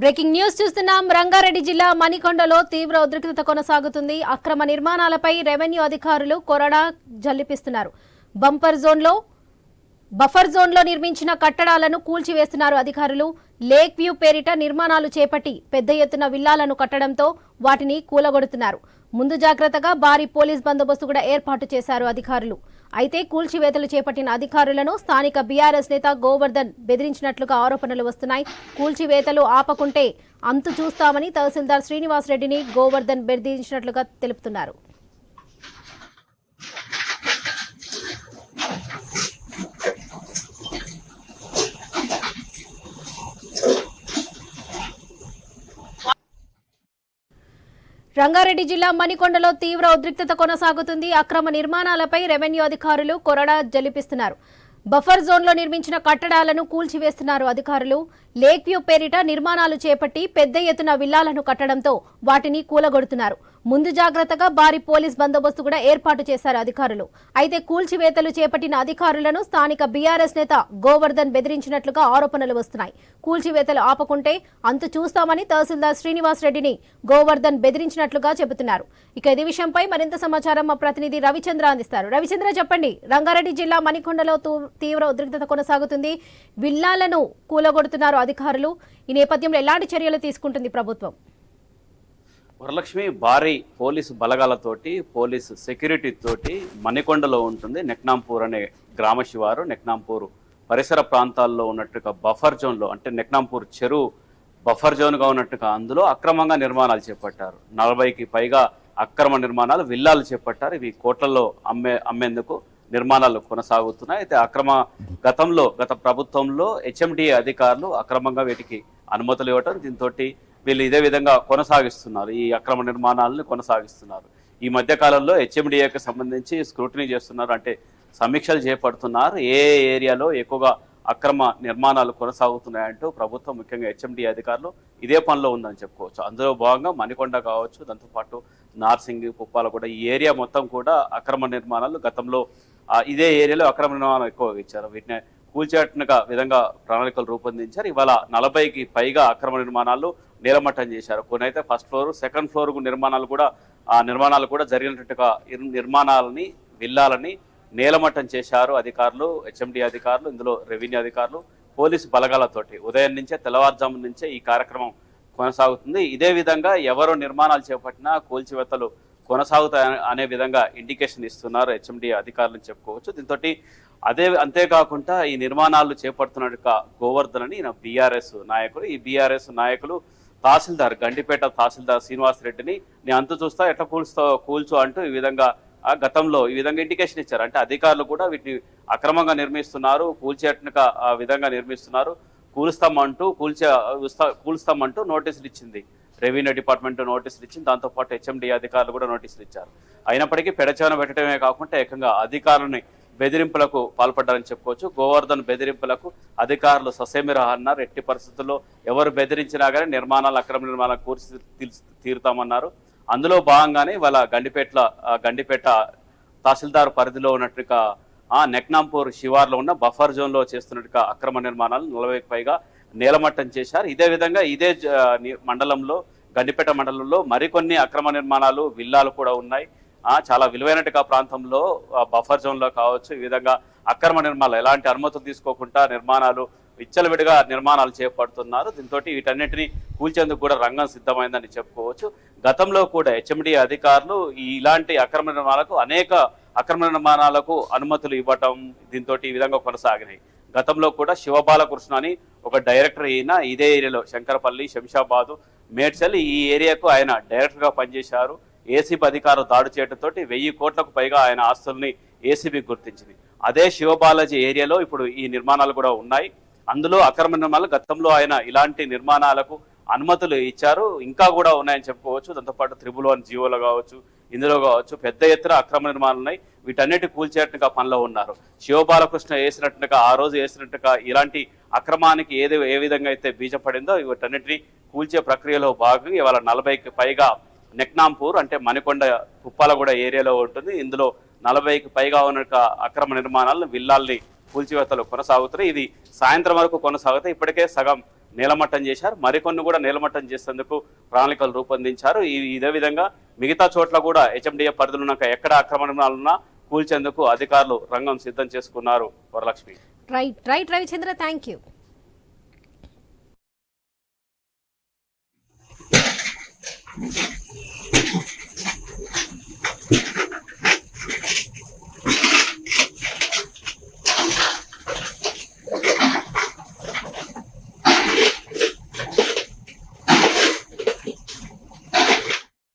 Breaking news చూస్తున్నాం. రంగారెడ్డి జిల్లా మణికొండలో తీవ్ర ఉద్రిక్తత కొనసాగుతుంది. అక్రమ నిర్మాణాలపై రెవెన్యూ అధికారులు కొరడా జల్లిపిస్తున్నారు. బంపర్ జోన్లో బఫర్ జోన్లో నిర్మించిన కట్టడాలను కూల్చివేస్తున్నారు అధికారులు. లేక్ వ్యూ పేరిట నిర్మాణాలు చేపట్టి పెద్ద ఎత్తున విల్లాలను కట్టడంతో వాటిని కూలగొడుతున్నారు. ముందు జాగ్రత్తగా భారీ పోలీస్ బందోబస్తు కూడా ఏర్పాటు చేశారు అధికారులు. అయితే కూల్చివేతలు చేపట్టిన అధికారులను స్థానిక బీఆర్ఎస్ నేత గోవర్ధన్ బెదిరించినట్లుగా ఆరోపణలు వస్తున్నాయి. కూల్చివేతలు ఆపకుంటే అంతు చూస్తామని తహసీల్దార్ శ్రీనివాస్ రెడ్డిని గోవర్ధన్ బెదిరించినట్లుగా తెలుపుతున్నారు. రంగారెడ్డి జిల్లా మణికొండలో తీవ్ర ఉద్రిక్తత కొనసాగుతుంది. అక్రమ నిర్మాణాలపై రెవెన్యూ అధికారులు కొరడా జలిపిస్తున్నారు. బఫర్ జోన్లో నిర్మించిన కట్టడాలను కూల్చివేస్తున్నారు అధికారులు. లేక్ వ్యూ పేరిట నిర్మాణాలు చేపట్టి పెద్ద ఎత్తున విల్లాలను కట్టడంతో వాటిని కూలగొడుతున్నారు. ముందు జాగ్రత్తగా భారీ పోలీస్ బందోబస్తు కూడా ఏర్పాటు చేశారు అధికారులు. అయితే కూల్చివేతలు చేపట్టిన అధికారులను స్థానిక బీఆర్ఎస్ నేత గోవర్ధన్ బెదిరించినట్లుగా ఆరోపణలు వస్తున్నాయి. కూల్చివేతలు ఆపకుంటే అంతు చూస్తామని తహసీల్దార్ శ్రీనివాస్ రెడ్డిని గోవర్ధన్ బెదిరించినట్లుగా చెబుతున్నారు. ఇక ఇది విషయంపై మరింత సమాచారం మా ప్రతినిధి రవిచంద్ర అందిస్తారు. రవిచంద్ర చెప్పండి రంగారెడ్డి జిల్లా మణికొండలో తీవ్ర ఉద్రిక్తత కొనసాగుతుంది. విల్లాలను కూలగొడుతున్నారు అధికారులు. ఈ నేపథ్యంలో ఎలాంటి చర్యలు తీసుకుంటుంది ప్రభుత్వం? వరలక్ష్మి భారీ పోలీసు బలగాలతోటి పోలీసు సెక్యూరిటీ తోటి మణికొండలో ఉంటుంది నెక్నాంపూర్ అనే గ్రామ శివారు నెక్నాంపూర్ పరిసర ప్రాంతాల్లో ఉన్నట్టుగా బఫర్ జోన్లో అంటే నెక్నాంపూర్ చెరువు బఫర్ జోన్గా ఉన్నట్టుగా అందులో అక్రమంగా నిర్మాణాలు చేపట్టారు. నలభైకి పైగా అక్రమ నిర్మాణాలు విల్లాలు చేపట్టారు. ఇవి కోట్లలో అమ్మే అమ్మేందుకు నిర్మాణాలు కొనసాగుతున్నాయి. అయితే అక్రమ గతంలో గత ప్రభుత్వంలో హెచ్ఎండిఏ అధికారులు అక్రమంగా వీటికి అనుమతులు ఇవ్వటం దీంతో వీళ్ళు ఇదే విధంగా కొనసాగిస్తున్నారు. ఈ అక్రమ నిర్మాణాలను కొనసాగిస్తున్నారు. ఈ మధ్యకాలంలో హెచ్ఎండిఏకి సంబంధించి స్క్రూటినీ చేస్తున్నారు. అంటే సమీక్షలు చేపడుతున్నారు. ఏ ఏరియాలో ఎక్కువగా అక్రమ నిర్మాణాలు కొనసాగుతున్నాయంటూ ప్రభుత్వం ముఖ్యంగా హెచ్ఎండి అధికారులు ఇదే పనిలో ఉందని చెప్పుకోవచ్చు. అందులో భాగంగా మణికొండ కావచ్చు దాంతోపాటు నార్సింగ్ కుప్పాల కూడా ఈ ఏరియా మొత్తం కూడా అక్రమ నిర్మాణాలు గతంలో ఇదే ఏరియాలో అక్రమ నిర్మాణాలు ఎక్కువగా ఇచ్చారు. వీటిని కూల్చేట్టుగా విధంగా ప్రణాళికలు రూపొందించారు. ఇవాళ నలభైకి పైగా అక్రమ నిర్మాణాలు నీలమట్టం చేశారు. కొన్ని అయితే ఫస్ట్ ఫ్లోర్ సెకండ్ ఫ్లోర్ నిర్మాణాలు కూడా ఆ నిర్మాణాలు కూడా జరిగినట్టుగా నిర్మాణాలని విల్లాలని నేలమట్టం చేశారు అధికారులు హెచ్ఎండి అధికారులు ఇందులో రెవెన్యూ అధికారులు పోలీసు బలగాలతోటి. ఉదయం నుంచే తెల్లవారుజాము నుంచే ఈ కార్యక్రమం కొనసాగుతుంది. ఇదే విధంగా ఎవరు నిర్మాణాలు చేపట్టినా కూల్చివేతలు కొనసాగుతాయి అనే విధంగా ఇండికేషన్ ఇస్తున్నారు హెచ్ఎండి అధికారులు చెప్పుకోవచ్చు. దీంతో అదే అంతేకాకుండా ఈ నిర్మాణాలు చేపడుతున్నట్టుగా గోవర్ధన్ అని ఈయన బీఆర్ఎస్ నాయకులు ఈ బీఆర్ఎస్ నాయకులు తహసీల్దార్ గండిపేట తహసీల్దార్ శ్రీనివాస్ రెడ్డిని నేను అంత చూస్తా ఎట్లా కూల్స్తా కూల్చు అంటూ ఈ విధంగా ఆ గతంలో ఈ విధంగా ఇండికేషన్ ఇచ్చారు. అంటే అధికారులు కూడా వీటిని అక్రమంగా నిర్మిస్తున్నారు కూల్చేట్టుగా ఆ విధంగా నిర్మిస్తున్నారు. కూలుస్తామంటూ కూల్చే కూలుస్తామంటూ నోటీసులు ఇచ్చింది. రెవెన్యూ డిపార్ట్మెంట్ నోటీసులు ఇచ్చింది. దాంతోపాటు హెచ్ఎండి అధికారులు కూడా నోటీసులు ఇచ్చారు. అయినప్పటికీ పెడచవన పెట్టడమే కాకుండా ఏకంగా అధికారులని బెదిరింపులకు పాల్పడ్డారని చెప్పుకోవచ్చు. గోవర్ధన్ బెదిరింపులకు అధికారులు ససేమిరా అన్నారు. ఎట్టి పరిస్థితుల్లో ఎవరు బెదిరించినా కానీ నిర్మాణాలు అక్రమ నిర్మాణాలు కూర్చి తీరుతామన్నారు. అందులో భాగంగానే వాళ్ళ గండిపేట గండిపేట తహసీల్దార్ పరిధిలో ఉన్నట్టుగా ఆ నెక్నాంపూర్ శివార్లో ఉన్న బఫర్ జోన్లో చేస్తున్నట్టుగా అక్రమ నిర్మాణాలు నలభైకి పైగా నేలమట్టం చేశారు. ఇదే విధంగా ఇదే జ- మండలంలో గండిపేట మండలంలో మరికొన్ని అక్రమ నిర్మాణాలు విల్లాలు కూడా ఉన్నాయి. చాలా విలువైనట్టుగా ప్రాంతంలో బఫర్ జోన్లో కావచ్చు ఈ విధంగా అక్రమ నిర్మాణాలు ఎలాంటి అనుమతులు తీసుకోకుండా నిర్మాణాలు విచ్చలవిడిగా నిర్మాణాలు చేపడుతున్నారు. దీంతో వీటన్నిటిని కూల్చేందుకు కూడా రంగం సిద్ధమైందని చెప్పుకోవచ్చు. గతంలో కూడా హెచ్ఎండి అధికారులు ఈ ఇలాంటి అక్రమ నిర్మాణాలకు అనేక అక్రమ నిర్మాణాలకు అనుమతులు ఇవ్వటం దీంతో ఈ విధంగా కొనసాగినాయి. గతంలో కూడా శివబాలకృష్ణ అని ఒక డైరెక్టర్ అయిన ఇదే ఏరియాలో శంకరపల్లి శంషాబాదు మేడ్చల్ ఈ ఏరియాకు ఆయన డైరెక్టర్గా పనిచేశారు. ఏసీబీ అధికారులు దాడి చేయడంతో వెయ్యి కోట్లకు పైగా ఆయన ఆస్తుల్ని ఏసీబీ గుర్తించింది. అదే శివబాలాజీ ఏరియాలో ఇప్పుడు ఈ నిర్మాణాలు కూడా ఉన్నాయి. అందులో అక్రమ నిర్మాణాలు గతంలో ఆయన ఇలాంటి నిర్మాణాలకు అనుమతులు ఇచ్చారు. ఇంకా కూడా ఉన్నాయని చెప్పుకోవచ్చు. దాంతోపాటు త్రిబుల్ వన్ జీవోలో కావచ్చు ఇందులో కావచ్చు పెద్ద ఎత్తున అక్రమ నిర్మాణాలు ఉన్నాయి. వీటన్నిటి కూల్చేట్టుగా పనిలో ఉన్నారు. శివబాలకృష్ణ వేసినట్టుగా ఆ రోజు వేసినట్టుగా ఇలాంటి అక్రమానికి ఏది ఏ విధంగా అయితే బీజం పడిందో వీటన్నిటిని కూల్చే ప్రక్రియలో భాగంగా ఇవాళ నలభైకి పైగా నెక్నాంపూర్ అంటే మణికొండ కుప్పాలగూడ ఏరియాలో ఉంటుంది. ఇందులో నలభైకి పైగా ఉన్న అక్రమ నిర్మాణాలను విల్లాల్ని కూల్చివేతలు కొనసాగుతున్నాయి. ఇది సాయంత్రం వరకు కొనసాగుతాయి. ఇప్పటికే సగం నేలమట్టం చేశారు. మరికొన్ని కూడా నేలమట్టం చేసేందుకు ప్రణాళికలు రూపొందించారు. ఈ ఇదే విధంగా మిగతా చోట్ల కూడా హెచ్ఎండిఏ పరిధిలో ఉన్నాక ఎక్కడ నిర్మాణాలున్నా కూల్చేందుకు అధికారులు రంగం సిద్ధం చేసుకున్నారు Varalakshmi. Right right Ravichandra thank